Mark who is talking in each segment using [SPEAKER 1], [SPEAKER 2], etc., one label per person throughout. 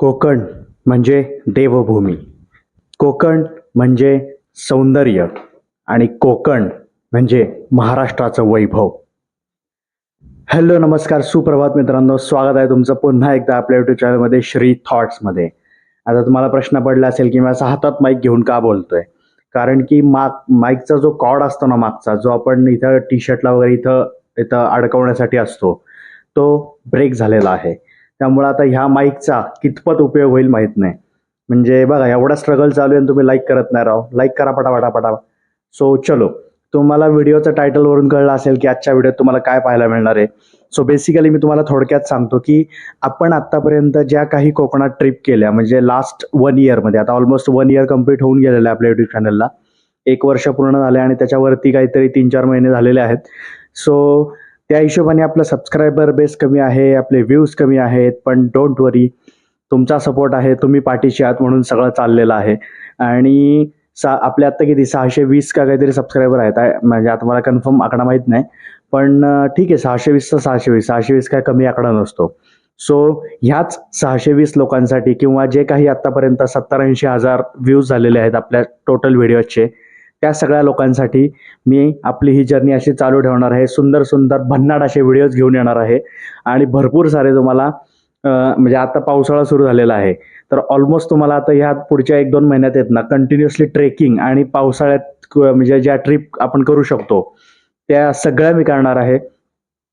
[SPEAKER 1] कोकण म्हणजे देवभूमी. कोकण म्हणजे सौंदर्य आणि कोकण म्हणजे महाराष्ट्राचं वैभव. हॅलो नमस्कार सुप्रभात मित्रांनो. स्वागत आहे तुमचं पुन्हा एकदा आपल्या युट्यूब चॅनलमध्ये श्री थॉट्समध्ये आता तुम्हाला प्रश्न पडला असेल की मी असं हातात माईक घेऊन का बोलतोय? कारण की माग माईकचा जो कॉर्ड असतो ना मागचा जो आपण इथं टी शर्टला वगैरे इथं इथं अडकवण्यासाठी असतो तो ब्रेक झालेला आहे. त्यामुळे आता ह्या माईकचा कितपत उपयोग होईल माहीत नाही. म्हणजे बघा एवढा स्ट्रगल चालू आहे तुम्ही लाईक करत नाही राव. लाईक करा पटापटा पटा सो चलो. तुम्हाला व्हिडिओचं टायटलवरून कळलं असेल की आजच्या व्हिडिओत तुम्हाला काय पाहायला मिळणार आहे. सो बेसिकली मी तुम्हाला थोडक्यात सांगतो की आपण आत्तापर्यंत ज्या काही कोकणात ट्रिप केल्या म्हणजे लास्ट वन इयरमध्ये आता ऑलमोस्ट वन इयर कंप्लीट होऊन गेलेलं आहे आपल्या युट्यूब चॅनलला एक वर्ष पूर्ण झाले आणि त्याच्यावरती काहीतरी तीन चार महिने झालेले आहेत. सो त्या हिशोबाने आपलं सबस्क्रायबर बेस कमी आहे आपले व्ह्यूज कमी आहेत पण डोंट वरी तुमचा सपोर्ट आहे तुम्ही पाठीशी आहात म्हणून सगळं चाललेलं आहे. आणि सा आपल्या आत्ता किती? सहाशे वीस का काहीतरी सबस्क्रायबर आहेत. म्हणजे आता मला कन्फर्म आकडा माहीत नाही. पण ठीक आहे सहाशे वीस तर सहाशे वीस. सहाशे वीस काय कमी आकडा नसतो. सो ह्याच सहाशे वीस लोकांसाठी किंवा जे काही आत्तापर्यंत सत्तर ऐंशी हजार व्ह्यूज झालेले आहेत आपल्या टोटल व्हिडिओचे त्या सगळ्या लोकांसाठी मी आपली ही जर्नी अशी चालू ठेवणार आहे. सुंदर सुंदर भन्नाट असे व्हिडिओज घेऊन येणार आहे. आणि भरपूर सारे तुम्हाला म्हणजे आता पावसाळा सुरू झालेला आहे. तर ऑलमोस्ट तुम्हाला आता ह्या पुढच्या एक दोन महिन्यात येत ना कंटिन्युअसली ट्रेकिंग आणि पावसाळ्यात म्हणजे ज्या ट्रिप आपण करू शकतो त्या सगळ्या मी करणार आहे.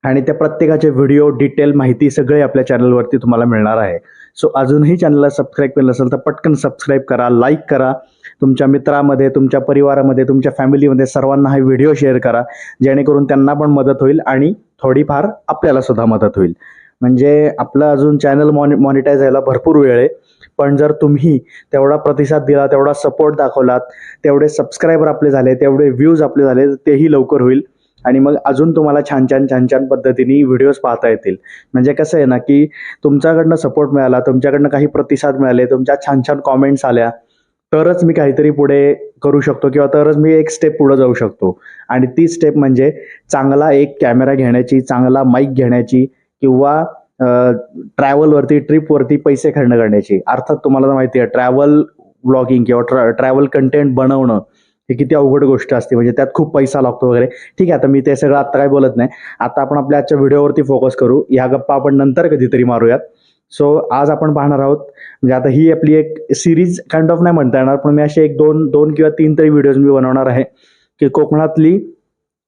[SPEAKER 1] आणि त्या प्रत्येकाचे व्हिडिओ डिटेल माहिती सगळे आपल्या चॅनलवरती तुम्हाला मिळणार आहे. सो अजूनही चॅनलला सबस्क्राईब केलं नसेल तर पटकन सबस्क्राईब करा लाईक करा. तुमच्या मित्रामध्ये तुमच्या परिवारामध्ये तुमच्या फॅमिलीमध्ये सर्वांना हा व्हिडिओ शेअर करा. जेणेकरून त्यांना पण मदत होईल आणि थोडीफार आपल्याला सुद्धा मदत होईल. म्हणजे आपलं अजून चॅनल मॉनि मॉनिटाईज व्हायला भरपूर वेळ आहे. पण जर तुम्ही तेवढा प्रतिसाद दिला तेवढा सपोर्ट दाखवलात तेवढे सबस्क्रायबर आपले झाले तेवढे व्ह्यूज आपले झाले तेही लवकर होईल. आणि मग अजून तुम्हाला छान छान छान छान पद्धतीने व्हिडिओज पाहता येतील. म्हणजे कसं आहे ना की तुमच्याकडनं सपोर्ट मिळाला तुमच्याकडनं काही प्रतिसाद मिळाले तुमच्या छान छान कॉमेंट्स आल्या तरच मी काहीतरी पुढे करू शकतो किंवा तरच मी एक स्टेप पुढे जाऊ शकतो. आणि ती स्टेप म्हणजे चांगला एक कॅमेरा घेण्याची चांगला माईक घेण्याची किंवा ट्रॅव्हलवरती ट्रिपवरती पैसे खर्च करण्याची. अर्थात तुम्हाला माहिती आहे ट्रॅव्हल ब्लॉगिंग किंवा ट्रॅव्हल कंटेंट बनवणं हे किती अवघड गोष्ट असते म्हणजे त्यात खूप पैसा लागतो वगैरे. ठीक आहे आता मी ते सगळं आत्ता काय बोलत नाही. आता आपण आपल्या आजच्या व्हिडिओवरती फोकस करू. या गप्पा आपण नंतर कधीतरी मारूयात. सो आज आपण पाहणार आहोत म्हणजे आता ही आपली एक सिरीज काइंड ऑफ नाही म्हणता येणार पण मी असे एक दोन दोन किंवा तीन तरी व्हिडिओज मी बनवणार आहे की कोकणातली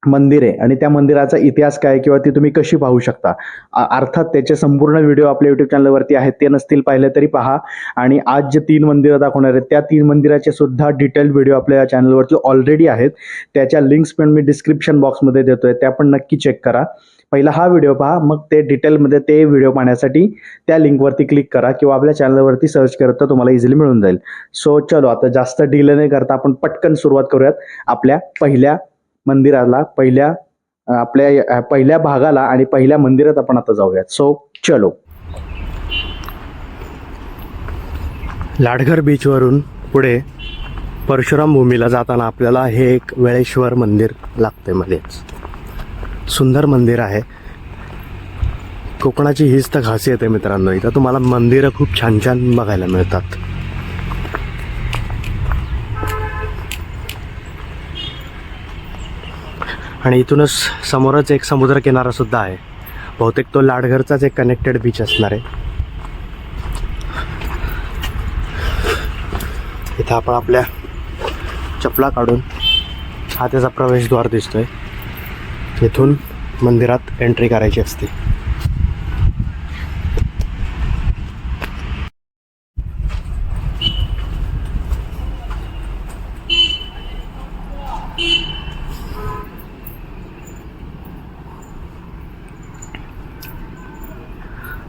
[SPEAKER 1] मंदिर आहे. आणि त्या मंदिराचा इतिहास काय किंवा ती तुम्ही कशी पाहू शकता? अर्थात त्याचे संपूर्ण व्हिडिओ आपल्या युट्यूब चॅनलवरती आहेत. ते नसतील पाहिले तरी पहा. आणि आज जे तीन मंदिरं दाखवणार आहेत त्या तीन मंदिराचे सुद्धा डिटेल व्हिडिओ आपल्या या चॅनलवरती ऑलरेडी आहेत. त्याच्या लिंक्स पण मी डिस्क्रिप्शन बॉक्समध्ये देतोय. त्या पण नक्की चेक करा. पहिला हा व्हिडिओ पहा. मग ते डिटेलमध्ये ते व्हिडिओ पाहण्यासाठी त्या लिंकवरती क्लिक करा किंवा आपल्या चॅनलवरती सर्च करत तर तुम्हाला इझिली मिळून जाईल. सो चलो आता जास्त डिले नाही करता. आपण पटकन सुरुवात करूयात. आपल्या पहिल्या मंदिराला पहिल्या आपल्या पहिल्या भागाला आणि पहिल्या मंदिरात आपण आता जाऊयात. सो चलो. लाडघर बीचवरून पुढे परशुराम भूमीला जाताना आपल्याला हे एक वेळेश्वर मंदिर लागते मध्येच. सुंदर मंदिर आहे. कोकणाची हीच तर खासियत आहे मित्रांनो. इथं तुम्हाला मंदिरं खूप छान छान बघायला मिळतात. आणि इथूनच समोरच एक समुद्र किनारा सुद्धा आहे. बहुतेक तो लाडघरचाच एक कनेक्टेड बीच असणार आहे. इथं आपण आपल्या चपला काढून हा त्याचा प्रवेशद्वार दिसतोय. इथून मंदिरात एंट्री करायची असते.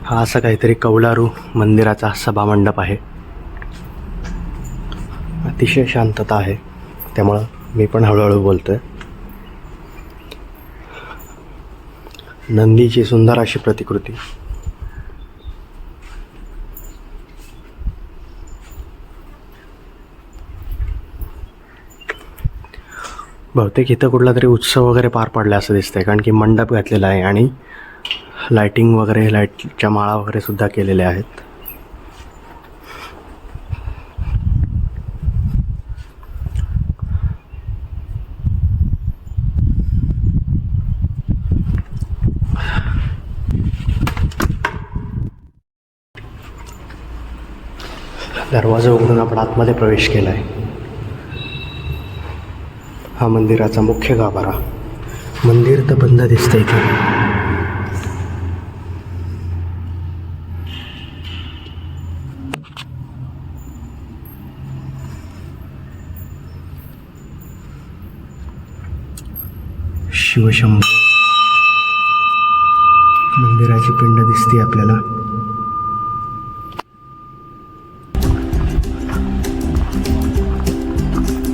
[SPEAKER 1] हा असा काहीतरी कौलारू मंदिराचा सभामंडप आहे. अतिशय शांतता आहे. त्यामुळं मी पण हळूहळू बोलतोय. नंदीची सुंदर अशी प्रतिकृती. बहुतेक इथं कुठला तरी उत्सव वगैरे पार पडला असं दिसतंय कारण की मंडप घातलेला आहे आणि लायटिंग वगैरे लाईटच्या माळा वगैरे सुद्धा केलेल्या आहेत. दरवाजा उघडून आपण आतमध्ये प्रवेश केला आहे हा मंदिराचा मुख्य गाभारा. मंदिर तर बंद दिसतं इथे. शिवशंभू. मंदिराची पिंड दिसते आपल्याला.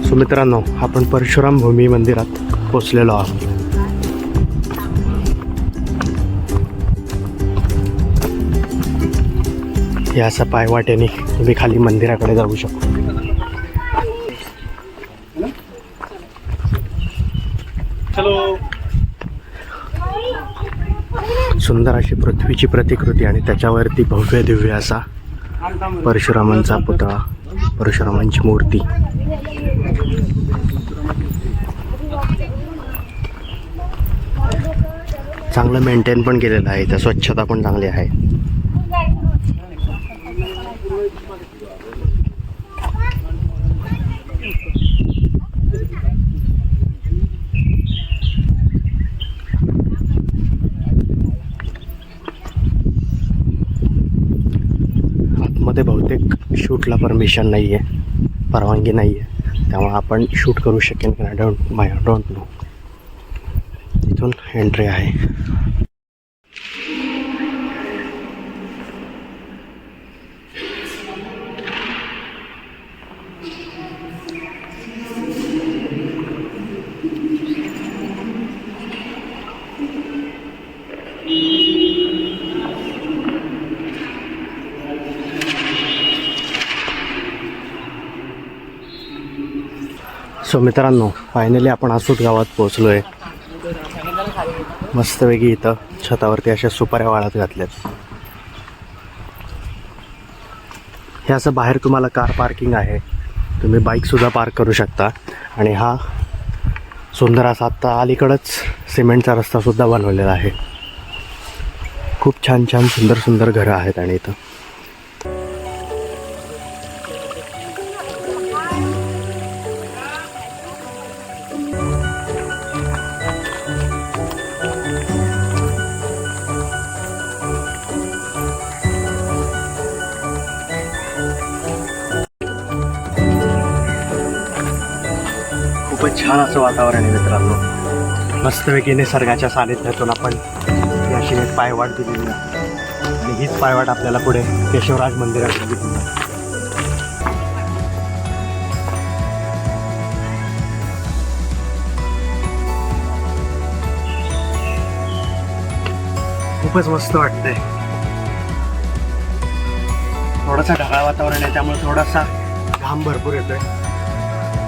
[SPEAKER 1] सो मित्रांनो आपण परशुराम भूमी मंदिरात पोचलेलो आहोत. या असा पायवाट्याने तुम्ही खाली मंदिराकडे जाऊ शकतो. सुंदर अशी पृथ्वीची प्रतिकृती आणि त्याच्यावरती भव्य दिव्य असा परशुरामांचा पुतळा परशुरामांची मूर्ती. चांगलं मेंटेन पण केलेलं आहे त्या स्वच्छता पण चांगली आहे आतमध्ये कुठला परमिशन नाही आहे परवानगी नाही आहे त्यामुळे आपण शूट करू शकेन की? नाही डोंट माय डोंट नो इथून एंट्री आहे. सो मित्रांनो फायनली आपण आसूत गावात पोहोचलो आहे मस्तपैकी इथं छतावरती अशा सुपाऱ्या वाळत घातल्यात. हे असं बाहेर तुम्हाला कार पार्किंग आहे. तुम्ही बाईकसुद्धा पार्क करू शकता. आणि हा सुंदर असा आत्ता अलीकडंच सिमेंटचा रस्तासुद्धा बनवलेला आहे. खूप छान छान सुंदर सुंदर घरं आहेत आणि इथं. खूपच छान असं वातावरण आहे मित्रांनो. मस्तपैकी निसर्गाच्या सानिध्यातून आपण ही अशी एक पायवाट दिलेली आहे. आणि हीच पायवाट आपल्याला पुढे केशवराज मंदिरात दिली खूपच मस्त वाटतंय. थोडासा ढगाळ वातावरण आहे त्यामुळे थोडासा घाम भरपूर येतोय.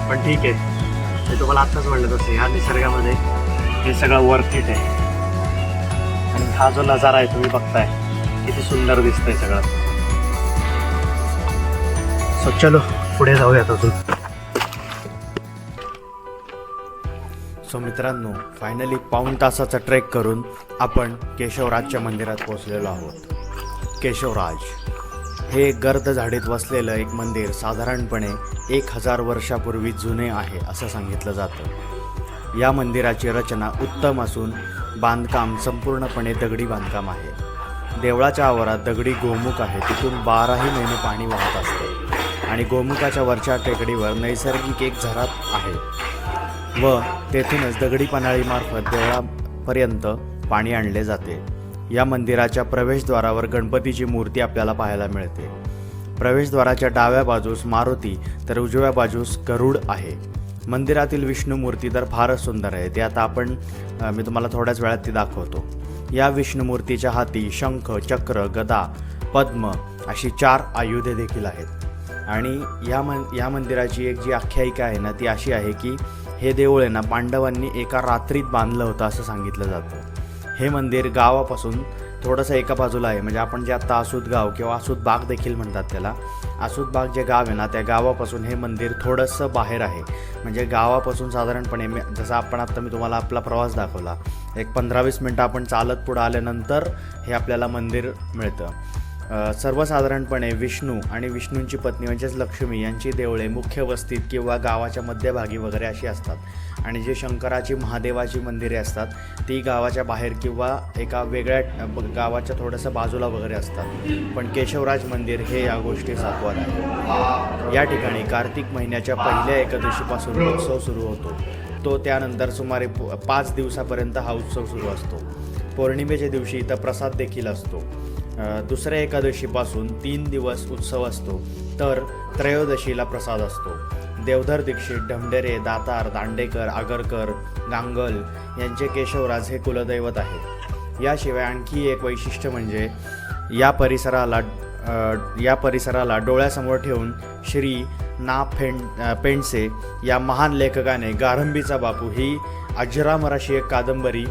[SPEAKER 1] पण ठीक आहे. ते तुम्हाला आत्ताच म्हणलं तसं ह्या निसर्गामध्ये हे सगळं वर्थ इट आहे. आणि हा जो नजारा आहे तुम्ही बघताय किती सुंदर दिसतंय सगळं. सो चलो पुढे जाऊयात अजून. सो मित्रांनो फायनली पाऊण तासाचा ट्रेक करून आपण केशवराजच्या मंदिरात पोहोचलेलो आहोत. केशवराज. हे गर्द झाडीत वसलेलं एक मंदिर साधारणपणे एक हजार वर्षापूर्वी जुने आहे असं सांगितलं जातं. या मंदिराची रचना उत्तम असून बांधकाम संपूर्णपणे दगडी बांधकाम आहे. देवळाच्या आवारात दगडी गोमुख आहे तिथून बाराही महिने पाणी वाहत असते आणि गोमुखाच्या वरच्या टेकडीवर नैसर्गिक एक झरात आहे. व तेथूनच दगडी पन्हाळीमार्फत देवळापर्यंत पाणी आणले जाते. या मंदिराच्या प्रवेशद्वारावर गणपतीची मूर्ती आपल्याला पाहायला मिळते. प्रवेशद्वाराच्या डाव्या बाजूस मारुती तर उजव्या बाजूस गरुड आहे. मंदिरातील विष्णू मूर्ती तर फारच सुंदर आहे. ते आता आपण मी तुम्हाला थोड्याच वेळात ती दाखवतो. या विष्णू मूर्तीच्या हाती शंख चक्र गदा पद्म अशी चार आयुधे देखील आहेत. आणि या मन या मंदिराची एक जी आख्यायिका आहे ना ती अशी आहे की हे देऊळ आहे ना पांडवांनी एका रात्रीत बांधलं होतं असं सांगितलं जातं. हे मंदिर गावापासून थोडंसं एका बाजूला आहे. म्हणजे आपण जे आत्ता आसूद गाव किंवा आसूद बाग देखील म्हणतात त्याला. आसूद बाग जे गाव आहे ना त्या गावापासून हे मंदिर थोडंसं बाहेर आहे. म्हणजे गावापासून साधारणपणे मी जसं आपण आत्ता मी तुम्हाला आपला प्रवास दाखवला. एक पंधरा वीस मिनटं आपण चालत पुढं आल्यानंतर हे आपल्याला मंदिर मिळतं.
[SPEAKER 2] सर्वसाधारणपणे विष्णू आणि विष्णूंची पत्नी म्हणजेच लक्ष्मी यांची देवळे मुख्य वस्तीत किंवा गावाच्या मध्यभागी वगैरे अशी असतात. आणि जे शंकराची महादेवाची मंदिरे असतात ती गावाच्या बाहेर किंवा एका वेगळ्या गावाच्या थोडंसं बाजूला वगैरे असतात. पण केशवराज मंदिर हे या गोष्टी सापवत आहे. या ठिकाणी कार्तिक महिन्याच्या पहिल्या एकादशीपासून उत्सव सुरू होतो. तो त्यानंतर सुमारे पाच दिवसापर्यंत हा उत्सव सुरू असतो. पौर्णिमेच्या दिवशी इथं प्रसाद देखील असतो. दुसऱ्या एकादशीपासून तीन दिवस उत्सव असतो. तर त्रयोदशीला प्रसाद असतो. देवधर दीक्षित ढमढेरे दातार दांडेकर आगरकर गांगल यांचे केशवराज हे कुलदैवत आहेत. याशिवाय आणखी एक वैशिष्ट्य म्हणजे या परिसराला या परिसराला डोळ्यासमोर ठेवून श्री ना फेंड पेंडसे या महान लेखकाने गारंबीचा बापू ही अजरामर अशी एक कादंबरी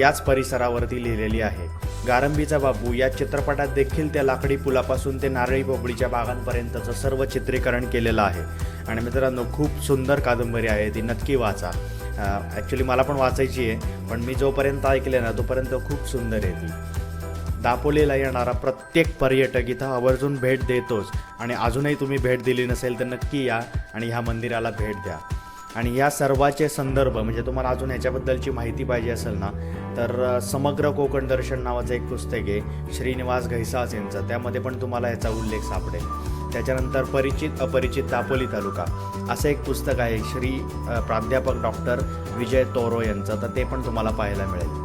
[SPEAKER 2] याच परिसरावरती लिहिलेली आहे. गारंबीचा बापू या चित्रपटात देखील त्या लाकडी पुलापासून ते नारळी पोपडीच्या बागांपर्यंतचं सर्व चित्रीकरण केलेलं आहे. आणि मित्रांनो खूप सुंदर कादंबरी आहे ती नक्की वाचा. ॲक्च्युली मला पण वाचायची आहे पण मी जोपर्यंत ऐकले ना तोपर्यंत खूप सुंदर आहे ती. दापोलीला येणारा प्रत्येक पर्यटक इथं आवर्जून भेट देतोच. आणि अजूनही तुम्ही भेट दिली नसेल तर नक्की या आणि ह्या मंदिराला भेट द्या. आणि या सर्वाचे संदर्भ म्हणजे तुम्हाला अजून ह्याच्याबद्दलची माहिती पाहिजे असेल ना तर समग्र कोकण दर्शन नावाचं एक पुस्तक आहे श्रीनिवास घैसास यांचं. त्यामध्ये पण तुम्हाला याचा उल्लेख सापडेल. त्याच्यानंतर परिचित अपरिचित दापोली तालुका. असं एक पुस्तक आहे श्री प्राध्यापक डॉक्टर विजय तोरो यांचं. तर ते पण तुम्हाला पाहायला मिळेल.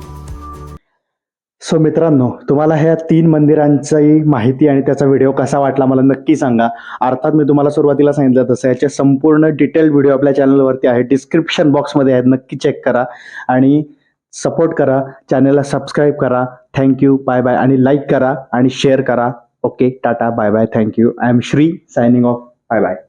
[SPEAKER 1] सो मित्रांनो तुम्हाला ह्या तीन मंदिरांची माहिती आणि त्याचा व्हिडिओ कसा वाटला मला नक्की सांगा. अर्थात मी तुम्हाला सुरुवातीला सांगितलं तसं याचे संपूर्ण डिटेल व्हिडिओ आपल्या चॅनलवरती आहे. डिस्क्रिप्शन बॉक्समध्ये आहेत नक्की चेक करा. आणि सपोर्ट करा चॅनलला सबस्क्राईब करा. Thank you bye bye. आणि लाईक करा आणि शेअर करा. Okay, Tata, bye bye, thank you. I am Shri signing off. Bye bye.